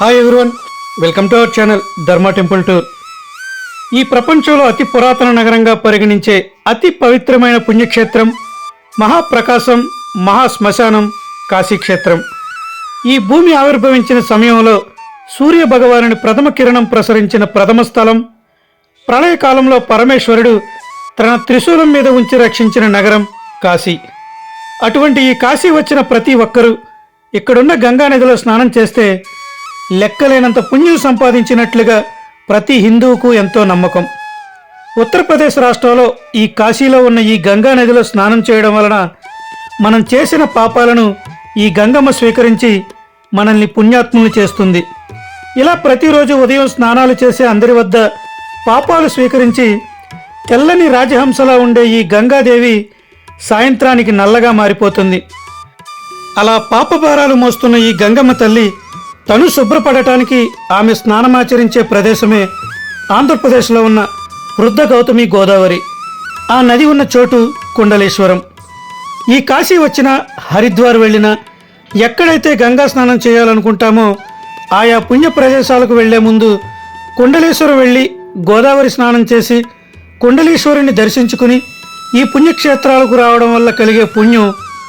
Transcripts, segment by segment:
Hi everyone welcome to our channel Dharma temple tour ఈ ప్రపంచంలో అతి పురాతన నగరంగా పరిగణించే అతి పవిత్రమైన పుణ్యక్షేత్రం మహాప్రకాశం మహా శ్మశానం కాశీక్షేత్రం. ఈ భూమి ఆవిర్భవించిన సమయంలో సూర్య భగవానుని ప్రథమ కిరణం ప్రసరించిన ప్రథమ స్థలం ప్రళయకాలంలో పరమేశ్వరుడు తన త్రిశూలం మీద ఉంచి రక్షించిన నగరం కాశీ. అటువంటి ఈ కాశీ వచ్చిన ప్రతి ఒక్కరూ ఇక్కడున్న గంగా నదిలో స్నానం చేస్తే లెక్కలేనంత పుణ్యం సంపాదించినట్లుగా ప్రతి హిందువుకు ఎంతో నమ్మకం. ఉత్తరప్రదేశ్ రాష్ట్రంలో ఈ కాశీలో ఉన్న ఈ గంగా నదిలో స్నానం చేయడం వలన మనం చేసిన పాపాలను ఈ గంగమ్మ స్వీకరించి మనల్ని పుణ్యాత్ములు చేస్తుంది. ఇలా ప్రతిరోజు ఉదయం స్నానాలు చేసే అందరి వద్ద పాపాలు స్వీకరించి తెల్లని రాజహంసలా ఉండే ఈ గంగాదేవి సాయంత్రానికి నల్లగా మారిపోతుంది. అలా పాపభారాలు మోస్తున్న ఈ గంగమ్మ తల్లి తను శుభ్రపడటానికి ఆమె స్నానమాచరించే ప్రదేశమే ఆంధ్రప్రదేశ్లో ఉన్న వృద్ధ గౌతమి గోదావరి. ఆ నది ఉన్న చోటు కుండలేశ్వరం. ఈ కాశీ వచ్చిన హరిద్వార్ వెళ్ళినా ఎక్కడైతే గంగా స్నానం చేయాలనుకుంటామో ఆయా పుణ్య ప్రదేశాలకు వెళ్ళే ముందు కుండలేశ్వరం వెళ్ళి గోదావరి స్నానం చేసి కుండలీశ్వరుని దర్శించుకుని ఈ పుణ్యక్షేత్రాలకు రావడం వల్ల కలిగే పుణ్యం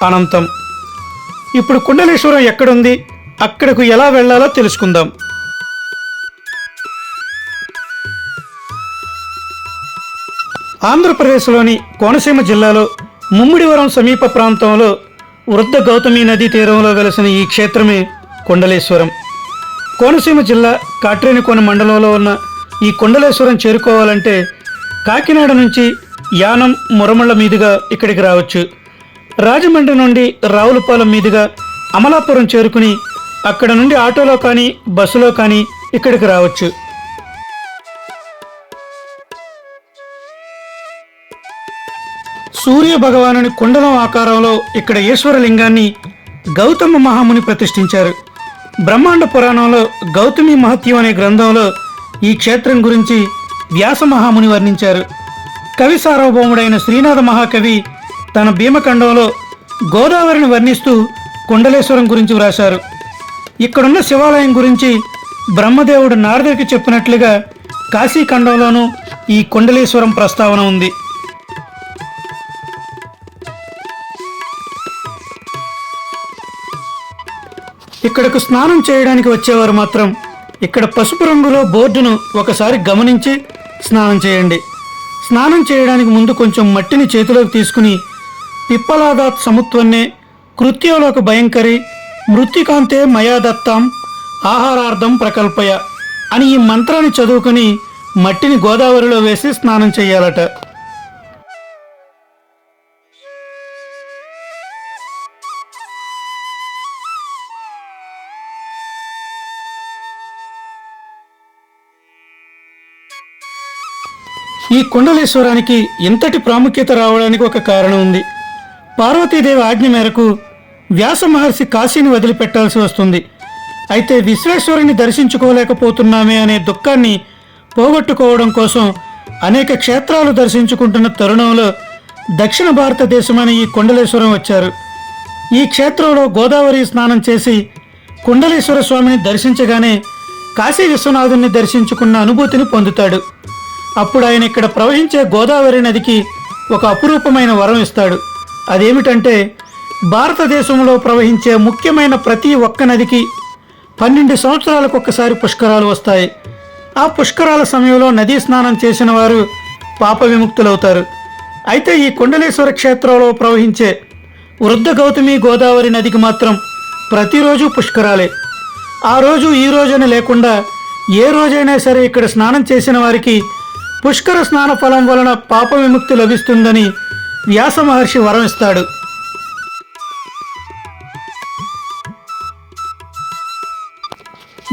అనంతం. ఇప్పుడు కుండలేశ్వరం ఎక్కడుంది? అక్కడకు ఎలా వెళ్ళాలో తెలుసుకుందాం. ఆంధ్రప్రదేశ్లోని కోనసీమ జిల్లాలో ముమ్మిడివరం సమీప ప్రాంతంలో వృద్ధ గౌతమి నదీ తీరంలో వెలసిన ఈ క్షేత్రమే కొండలేశ్వరం. కోనసీమ జిల్లా కాట్రేనికోన మండలంలో ఉన్న ఈ కొండలేశ్వరం చేరుకోవాలంటే కాకినాడ నుంచి యానం మురమళ్ళ మీదుగా ఇక్కడికి రావచ్చు. రాజమండ్రి నుండి రావులపాలెం మీదుగా అమలాపురం చేరుకుని అక్కడ నుండి ఆటోలో కానీ బస్సులో కానీ ఇక్కడికి రావచ్చు. సూర్య భగవానుని కుండలం ఆకారంలో ఇక్కడ ఈశ్వరలింగాన్ని గౌతమ మహాముని ప్రతిష్ఠించారు. బ్రహ్మాండ పురాణంలో గౌతమి మహత్యం అనే గ్రంథంలో ఈ క్షేత్రం గురించి వ్యాస మహాముని వర్ణించారు. కవి సార్వభౌముడైన శ్రీనాథ మహాకవి తన భీమఖండంలో గోదావరిని వర్ణిస్తూ కుండలేశ్వరం గురించి వ్రాశారు. ఇక్కడున్న శివాలయం గురించి బ్రహ్మదేవుడు నారదుడికి చెప్పినట్లుగా కాశీఖండంలోనూ ఈ కుండలేశ్వరం ప్రస్తావన ఉంది. ఇక్కడకు స్నానం చేయడానికి వచ్చేవారు మాత్రం ఇక్కడ పసుపు రంగులో బోర్డును ఒకసారి గమనించి స్నానం చేయండి. స్నానం చేయడానికి ముందు కొంచెం మట్టిని చేతిలోకి తీసుకుని పిప్పలాదాత్ సముత్వన్నే కృత్యోలోక భయంకరి మృత్తికాంతే మయా దత్తాం ఆహారార్థం ప్రకల్పయ అని ఈ మంత్రాన్ని చదువుకుని మట్టిని గోదావరిలో వేసి స్నానం చేయాలట. ఈ కుండలేశ్వరానికి ఇంతటి ప్రాముఖ్యత రావడానికి ఒక కారణం ఉంది. పార్వతీదేవి ఆజ్ఞ మేరకు వ్యాస మహర్షి కాశీని వదిలిపెట్టాల్సి వస్తుంది. అయితే విశ్వేశ్వరుని దర్శించుకోలేకపోతున్నామే అనే దుఃఖాన్ని పోగొట్టుకోవడం కోసం అనేక క్షేత్రాలు దర్శించుకుంటున్న తరుణంలో దక్షిణ భారతదేశమని ఈ కుండలేశ్వరం వచ్చారు. ఈ క్షేత్రంలో గోదావరి స్నానం చేసి కుండలేశ్వర స్వామిని దర్శించగానే కాశీ విశ్వనాథుని దర్శించుకున్న అనుభూతిని పొందుతాడు. అప్పుడు ఆయన ఇక్కడ ప్రవహించే గోదావరి నదికి ఒక అపురూపమైన వరం ఇస్తాడు. అదేమిటంటే భారతదేశంలో ప్రవహించే ముఖ్యమైన ప్రతి ఒక్క నదికి పన్నెండు సంవత్సరాలకు ఒక్కసారి పుష్కరాలు వస్తాయి. ఆ పుష్కరాల సమయంలో నదీ స్నానం చేసిన వారు పాప విముక్తులవుతారు. అయితే ఈ కుండలేశ్వర క్షేత్రంలో ప్రవహించే వృద్ధ గౌతమి గోదావరి నదికి మాత్రం ప్రతిరోజు పుష్కరాలే. ఆ రోజు ఈ రోజున లేకుండా ఏ రోజైనా సరే ఇక్కడ స్నానం చేసిన వారికి పుష్కర స్నాన ఫలం వలన పాప విముక్తి లభిస్తుందని వ్యాస మహర్షి వరం ఇస్తాడు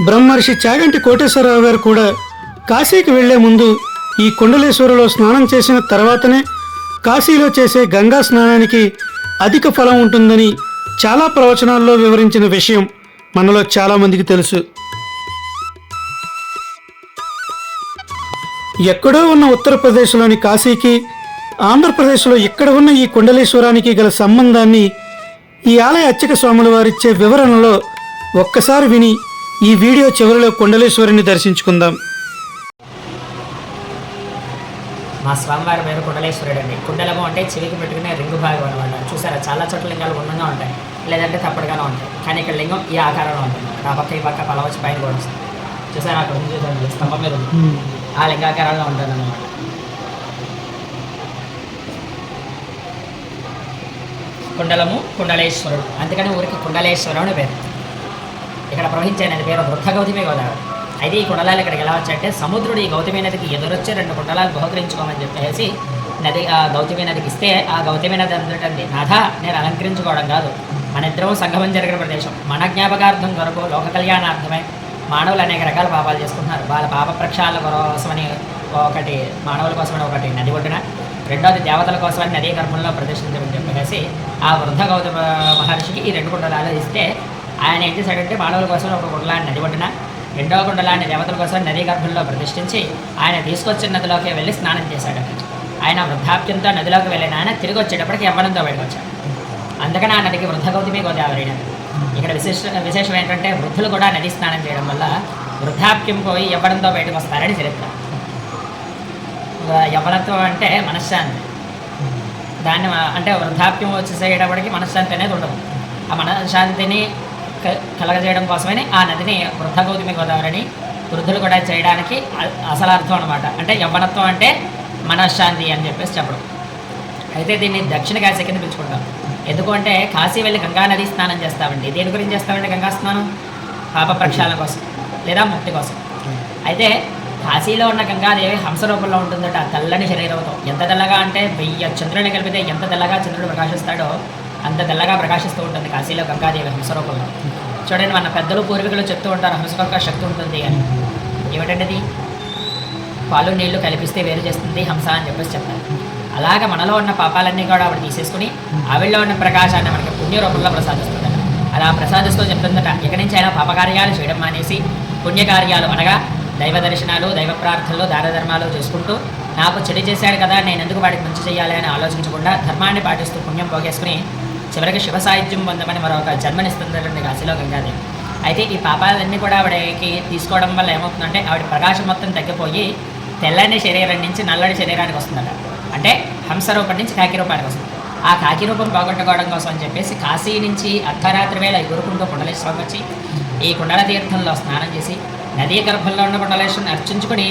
బ్రహ్మర్షి చాగంటి కోటేశ్వరరావు గారు కూడా కాశీకి వెళ్ళే ముందు ఈ కుండలేశ్వరలో స్నానం చేసిన తర్వాతనే కాశీలో చేసే గంగా స్నానానికి అధిక ఫలం ఉంటుందని చాలా ప్రవచనాల్లో వివరించిన విషయం మనలో చాలామందికి తెలుసు. ఎక్కడో ఉన్న ఉత్తరప్రదేశ్లోని కాశీకి ఆంధ్రప్రదేశ్లో ఎక్కడ ఉన్న ఈ కుండలేశ్వరానికి గల సంబంధాన్ని ఈ ఆలయ అర్చక స్వాముల వారిచ్చే వివరణలో ఒక్కసారి విని ఈ వీడియో చివరిలో కుండలేశ్వరిని దర్శించుకుందాం. మా స్వామివారి పేరు కుండలేశ్వరుడు అండి కుండలము అంటే చెవికి పెట్టుకునే రింగు భాగం అనమాట చూసారా? చాలా చోట్ల లింగాలు ఉన్నంగా ఉంటాయి. లేదంటే తప్పడుగానే ఉంటాయి. కానీ ఇక్కడ లింగం ఈ ఆకారంలో ఉంటుంది. ఆ పక్క ఈ పక్క పలవచ్చి పైన కూడా వస్తుంది. చూసారా? అక్కడ ఉంది చూడండి. స్తంభం మీద ఉంది. ఆ లింగాకారంలో ఉంటుంది అనమాట కుండలము కుండలేశ్వరుడు. అందుకని ఊరికి కుండలేశ్వరం అని పేరు. ఇక్కడ ప్రవహించే నది పేరు వృద్ధ గౌతమి గోదావరి. అయితే ఈ కుండలాలు ఇక్కడికి ఎలా వచ్చాయంటే సముద్రుడు ఈ గౌతమి నదికి ఎదురొచ్చే రెండు కుండలాలు బహుకరించుకోమని చెప్పేసి నది ఆ గౌతమి నదికి ఇస్తే ఆ గౌతమి నది అందుటండి నాథ నేను అలంకరించుకోవడం కాదు. మన ఇద్దరం సంగమం జరిగిన ప్రదేశం. మన జ్ఞాపకార్థం కొరకు లోక కళ్యాణార్థమై మానవులు అనేక రకాల పాపాలు చేసుకుంటున్నారు. వాళ్ళ పాప ప్రక్షాళన కోసమని ఒకటి మానవుల కోసమని ఒకటి నది ఒడ్డున. రెండోది దేవతల కోసమని నదీ గర్భంలో ప్రదర్శించమని చెప్పేసి ఆ వృద్ధ గౌతమ మహర్షికి ఈ రెండు కుండలాలు ఇస్తే ఆయన ఏం చేశాడంటే మానవుల కోసం ఒక కుండలాన్ని నది ఒడ్డున రెండవ గుండలాంటి దేవతల కోసం నదీ గర్భంలో ప్రతిష్ఠించి ఆయన తీసుకొచ్చిన నదిలోకి వెళ్ళి స్నానం చేశాడు ఆయన వృద్ధాప్యంతో నదిలోకి వెళ్ళిన ఆయన తిరిగి వచ్చేటప్పటికి యవ్వనంతో బయటకు వచ్చాడు. అందుకని ఆ నదికి వృద్ధ గౌతమి గోదావరి ఇక్కడ విశేష విశేషం ఏంటంటే వృద్ధులు కూడా నది స్నానం చేయడం వల్ల వృద్ధాప్యం పోయి యవ్వనంతో బయటకు వస్తారని చరిత్ర. యవ్వనత్వం అంటే మనశ్శాంతి. దాన్ని అంటే వృద్ధాప్యం వచ్చేసేటప్పటికి మనశ్శాంతి అనేది ఉండదు. ఆ మనశ్శాంతిని కలగజేయడం కోసమని ఆ నదిని వృద్ధ గౌతమి గోదావరిని వృద్ధులు కూడా చేయడానికి అసలార్థం అసలు అర్థం అనమాట అంటే యవ్వనత్వం అంటే మనశ్శాంతి అని చెప్పేసి చెప్పడం. అయితే దీన్ని దక్షిణ కాశీ కింద పిలుచుకుంటాం. ఎందుకంటే కాశీ వెళ్ళి గంగా నది స్నానం చేస్తామండి. దేని గురించి చేస్తామండి గంగా స్నానం? పాప ప్రక్షాళన కోసం లేదా ముక్తి కోసం. అయితే కాశీలో ఉన్న గంగాదేవి హంస రూపంలో ఉంటుందట ఆ తెల్లని శరీరంతో. ఎంత తెల్లగా అంటే వెయ్యి చంద్రుని కలిపితే ఎంత తెల్లగా చంద్రుడు ప్రకాశిస్తాడో అంత తెల్లగా ప్రకాశిస్తూ ఉంటుంది కాశీలో గంగాదేవి హంస రూపంలో చూడండి మన పెద్దలు పూర్వీకులు చెప్తూ ఉంటారు హంస శక్తి ఉంటుంది అని. ఏమిటంటే పాలు నీళ్ళు కల్పిస్తే వేరు చేస్తుంది హంస అని చెప్పేసి చెప్తారు అలాగ మనలో ఉన్న పాపాలన్నీ కూడా ఆవిడ తీసేసుకుని ఆవిడలో ఉన్న ప్రకాశాన్ని మనకి పుణ్య రూపంలో ప్రసాదిస్తుందట అలా ప్రసాదిస్తూ చెప్తుందట ఇక్కడి నుంచి అయినా పాపకార్యాలు చేయడం మానేసి పుణ్యకార్యాలు అనగా దైవ దర్శనాలు దైవ ప్రార్థనలు దారధర్మాలు చేసుకుంటూ నాకు చెడు చేశాడు కదా నేను ఎందుకు వాడికి మంచి చేయాలి అని ఆలోచించకుండా ధర్మాన్ని పాటిస్తూ పుణ్యం పోగేసుకుని చివరికి శివ సాహిత్యం పొందమని మరొక జన్మనిస్తుందండి కాశీలో గంగాదేవి. అయితే ఈ పాపాలన్నీ కూడా ఆవిడకి తీసుకోవడం వల్ల ఏమవుతుందంటే ఆవిడ ప్రకాశం మొత్తం తగ్గిపోయి తెల్లని శరీరం నుంచి నల్లని శరీరానికి వస్తుందట. అంటే హంస రూపం నుంచి కాకి రూపానికి వస్తుంది. ఆ కాకి రూపం పోగొట్టుకోవడం కోసం అని చెప్పేసి కాశీ నుంచి అర్ధరాత్రి వేళ ఎగురుకుంటూ కుండలేశ్వరం వచ్చి ఈ కుండల తీర్థంలో స్నానం చేసి నదీ గర్భంలో ఉన్న కుండలేశ్వరం అర్చించుకుని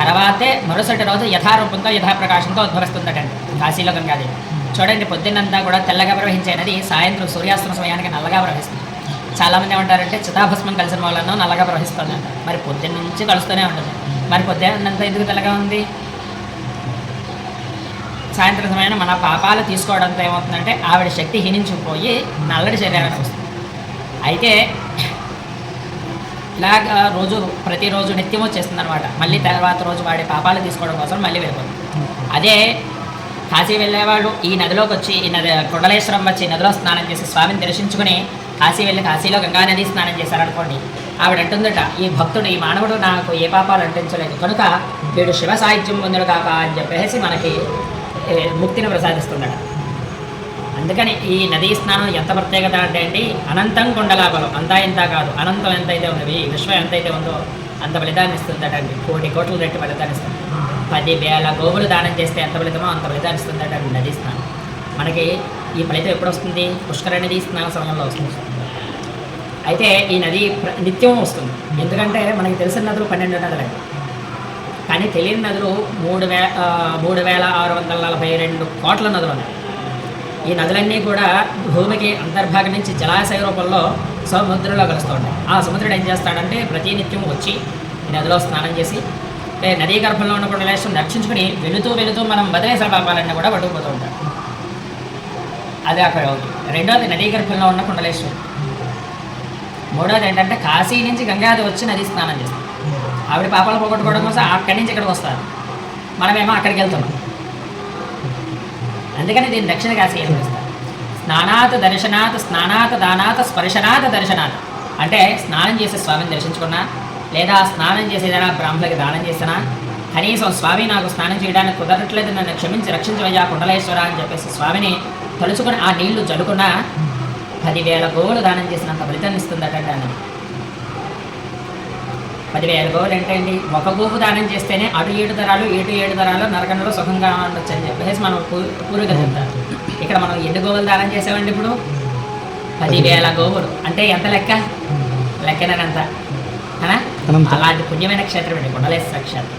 తర్వాతే మరుసటి రోజు యథారూపంతో యథాప్రకాశంతో ఉద్భవిస్తుందటండి కాశీలో గంగాదేవి. చూడండి పొద్దున్నంతా కూడా తెల్లగా ప్రవహించే నది సాయంత్రం సూర్యాస్తమ సమయానికి నల్లగా ప్రవహిస్తుంది. చాలామంది ఏమంటారంటే చితాభస్మం కలిసిన వాళ్ళను నల్లగా ప్రవహిస్తుంది మరి పొద్దున్న నుంచి కలుస్తూనే ఉంటుంది. మరి పొద్దున్నంతా ఎందుకు తెల్లగా ఉంది? సాయంత్రం సమయాన్ని మన పాపాలు తీసుకోవడంతో ఏమవుతుందంటే ఆవిడ శక్తి హీనించిపోయి నల్లడి శరీరానికి వస్తుంది. అయితే ఇలాగా రోజు ప్రతిరోజు నిత్యం వచ్చేస్తుంది అనమాట మళ్ళీ తర్వాత రోజు వాడి పాపాలు తీసుకోవడం కోసం మళ్ళీ వెళ్ళిపోతుంది. అదే కాశీ వెళ్ళేవాళ్ళు. ఈ నదిలోకి వచ్చి ఈ నది కుండలేశ్వరం వచ్చి నదిలో స్నానం చేసి స్వామిని దర్శించుకుని కాశీ వెళ్ళి కాశీలో గంగా నది స్నానం చేశారనుకోండి. ఆవిడ అంటుందట ఈ భక్తుడు ఈ మానవుడు నాకు ఏ పాపాలు అంటించలేదు. కనుక వీడు శివ సాహిత్యం పొందుడు కాక అని చెప్పేసి మనకి ముక్తిని ప్రసాదిస్తుందట. అందుకని ఈ నదీ స్నానం ఎంత ప్రత్యేకత అంటే అండి అనంతం కుండలాబలం అంతా ఇంత కాదు అనంతం ఎంతైతే ఉన్నది విశ్వం ఎంతైతే ఉందో అంత ఫలితాన్ని ఇస్తుందట అండి. కోటి కోట్ల రెట్టి ఫలితాన్ని ఇస్తుంది. పది వేల గోవులు దానం చేస్తే ఎంత ఫలితమో అంత ఫలితాన్ని ఇస్తుందట అండి నది స్నానం. మనకి ఈ ఫలితం ఎప్పుడు వస్తుంది? పుష్కర నదీ స్నాన సమయంలో వస్తుంది. అయితే ఈ నది నిత్యం వస్తుంది. ఎందుకంటే మనకి తెలిసిన నదులు పన్నెండు నదులు కానీ తెలియని నదులు మూడు వే మూడు వేల ఆరు వందల నలభై రెండు కోట్ల నదులు ఉన్నాయి. ఈ నదులన్నీ కూడా భూమికి అంతర్భాగం నుంచి జలాశయ రూపంలో సముద్రంలో కలుస్తూ ఉంటాయి ఆ సముద్రుడు ఏం చేస్తాడంటే ప్రతి నిత్యం వచ్చి నదిలో స్నానం చేసి నదీ గర్భంలో ఉన్న ప్రదేశం రక్షించుకుని వెళుతూ వెళుతూ మనం వదిలేసిన పాపాలన్నీ కూడా పట్టుకుపోతూ ఉంటాం. అదే అక్కడ అవుతుంది రెండోది నదీ గర్భంలో ఉన్న కుండలేశ్వరం మూడోది ఏంటంటే కాశీ నుంచి గంగాది వచ్చి నది స్నానం చేస్తాం ఆవిడ పాపాలు పోగొట్టుకోవడం కోసం అక్కడి నుంచి ఇక్కడికి వస్తారు. మనమేమో అక్కడికి వెళ్తున్నాం. అందుకని దీన్ని దక్షిణ కాశీ అని స్నానాత్ దర్శనాత్ స్నానాత్ దానాత్ స్పర్శనాత్ దర్శనాత్. అంటే స్నానం చేసి స్వామిని దర్శించుకున్నా లేదా స్నానం చేసి ఏదైనా బ్రాహ్మణులకి దానం చేసినా కనీసం స్వామి నాకు స్నానం చేయడానికి కుదరట్లేదు నన్ను క్షమించి రక్షించవయ్యా కుండలేశ్వర అని చెప్పేసి స్వామిని తలుచుకుని ఆ నీళ్ళు చల్లుకున్నా పదివేల గోవులు దానం చేసినంత ఫలితాన్ని ఇస్తుందట అని పదివేల గోవులు ఏంటండి? ఒక గోవు దానం చేస్తేనే అటు ఏడు తరాలు ఏటు ఏడు తరాలు నరకంలో సుఖంగా ఉండొచ్చు అని చెప్పేసి మనం పూర్వీకులు చెప్తారు. ఇక్కడ మనం ఎన్ని గోవులు దానం చేసామండి ఇప్పుడు? పదివేల గోవులు. అంటే ఎంత లెక్క? లెక్కనంత. అలాంటి పుణ్యమైన క్షేత్రం అండి. కొండలేశ్వర క్షేత్రం